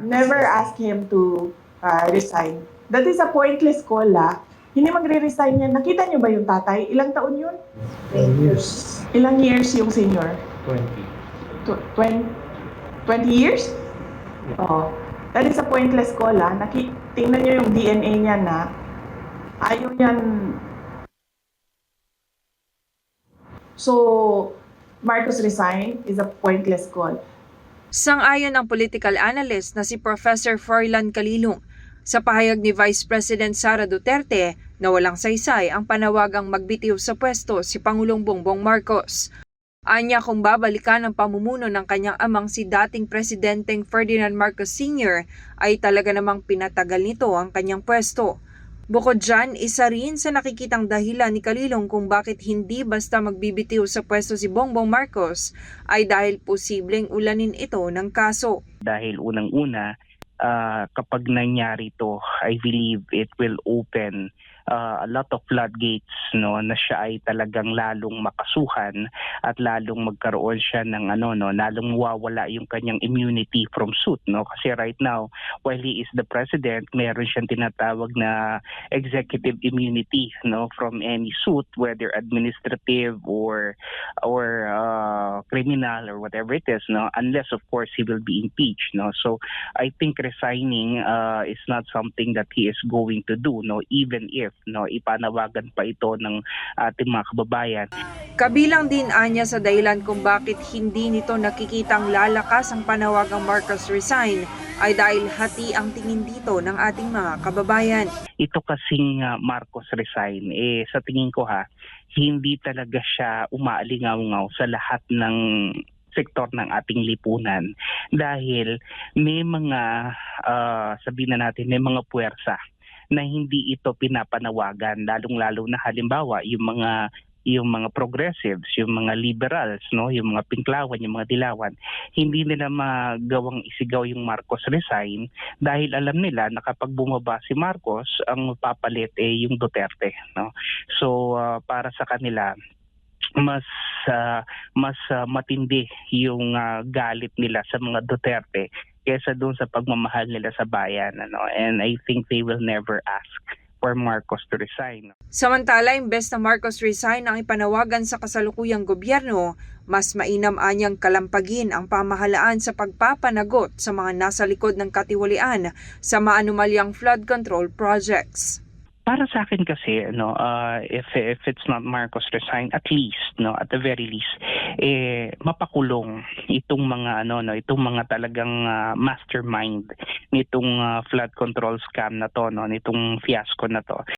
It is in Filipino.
never ask him to uh, resign. That is a pointless call, ah. Hindi magre-resign yan. Nakita niyo ba yung tatay? Ilang taon yun? 10 years. Ilang years yung senior? 20. Tw- twen- 20 years? Oo. That is a pointless call, ah. Naki- tingnan niyo yung DNA niya na ayaw niyan So, Marcos resign is a pointless call. Sang-ayon ang political analyst na si Professor Froilan Calilong sa pahayag ni Vice President Sara Duterte na walang saysay ang panawagang magbitiw sa pwesto si Pangulong Bongbong Marcos. Anya kung babalikan ang pamumuno ng kanyang amang si dating Presidenteng Ferdinand Marcos Sr. ay talaga namang pinatagal nito ang kanyang pwesto. Bukod dyan, isa rin sa nakikitang dahilan ni Kalilong kung bakit hindi basta magbibitiw sa pwesto si Bongbong Marcos ay dahil posibleng ulanin ito ng kaso. dahil unang-una ah, kapag nangyari to I believe it will open ah, a lot of floodgates no na siya ay talagang lalong makasuhan at lalong magkaroon siya ng ano no lalong mawawala yung kanyang immunity from suit no. Kasi right now while he is the president meron siyang tinatawag na executive immunity no from any suit whether administrative or or uh, criminal or whatever it is no unless of course he will be impeached no. So i think resigning uh, is not something that he is going to do no even if no ipanawagan pa ito ng ating mga kababayan Kabilang din anya sa dahilan kung bakit hindi nito nakikitang lalakas ang panawagang Marcos resign ay dahil hati ang tingin dito ng ating mga kababayan. ito kasing uh, Marcos resign eh sa tingin ko ha hindi talaga siya umaalingaw sa lahat ng sektor ng ating lipunan dahil may mga ah, sabihin na natin may mga puwersa na hindi ito pinapanawagan lalong-lalo na halimbawa yung mga yung mga progressives, yung mga liberals, no, yung mga pinklawan, yung mga dilawan, hindi nila magawang isigaw yung Marcos resign dahil alam nila na kapag bumaba si Marcos, ang papalit eh yung Duterte, no. So ah, para sa kanila mas ah, mas ah, matindi yung ah, galit nila sa mga Duterte kesa doon sa pagmamahal nila sa bayan ano and I think they will never ask for Marcos to resign Samantala, imbes na Marcos resign ang ipanawagan sa kasalukuyang gobyerno, mas mainam anyang kalampagin ang pamahalaan sa pagpapanagot sa mga nasa likod ng katiwalian sa maanumalyang flood control projects. Para sa akin kasi no uh, if if it's not Marcos resign at least no at the very least eh mapakulong itong mga ano no itong mga talagang ah, mastermind nitong ah, flood control scam na to no nitong fiasco na to